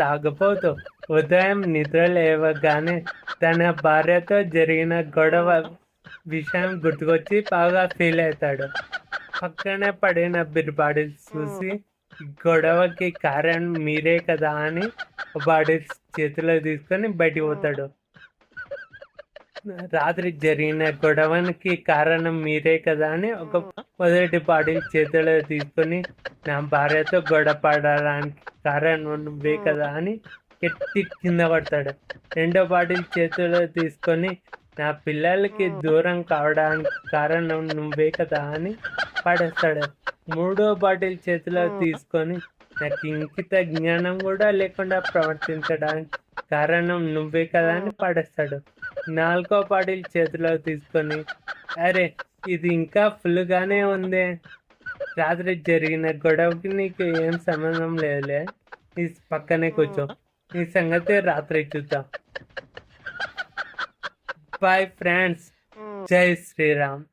తాగపోతూ ఉదయం నిద్ర లేవగానే తన భార్యతో జరిగిన గొడవ విషయం గుర్తుకొచ్చి బాగా ఫీల్ అవుతాడు. పక్కనే పడిన బిర్బాడి చూసి గొడవకి కారణం మీరే కదా అని బాడీ చేతిలో తీసుకొని బయటికి పోతాడు. రాత్రి జరిగిన గొడవకి కారణం మీరే కదా అని ఒక మొదటి బాడీ చేతిలో తీసుకొని నా భార్యతో గొడవ పడడానికి కారణం నువ్వే కదా అని ఎత్తి కింద పడతాడు. రెండో బాటిల్ చేతిలో తీసుకొని నా పిల్లలకి దూరం కావడానికి కారణం నువ్వే కదా అని పడేస్తాడు. మూడో బాటిల్ చేతిలో తీసుకొని నాకు ఇంకిత జ్ఞానం కూడా లేకుండా ప్రవర్తించడానికి కారణం నువ్వే కదా అని పడేస్తాడు. నాలుగో బాటిల్ చేతిలో తీసుకొని అరే ఇది ఇంకా ఫుల్గానే ఉంది. రాత్రి జరిగిన గొడవకి నీకు ఏం సంబంధం లేదులే. ఈ పక్కనే కూర్చో. ఈ సంగతి రాత్రి చూద్దాం. బాయ్ ఫ్రెండ్స్ జై శ్రీరామ్.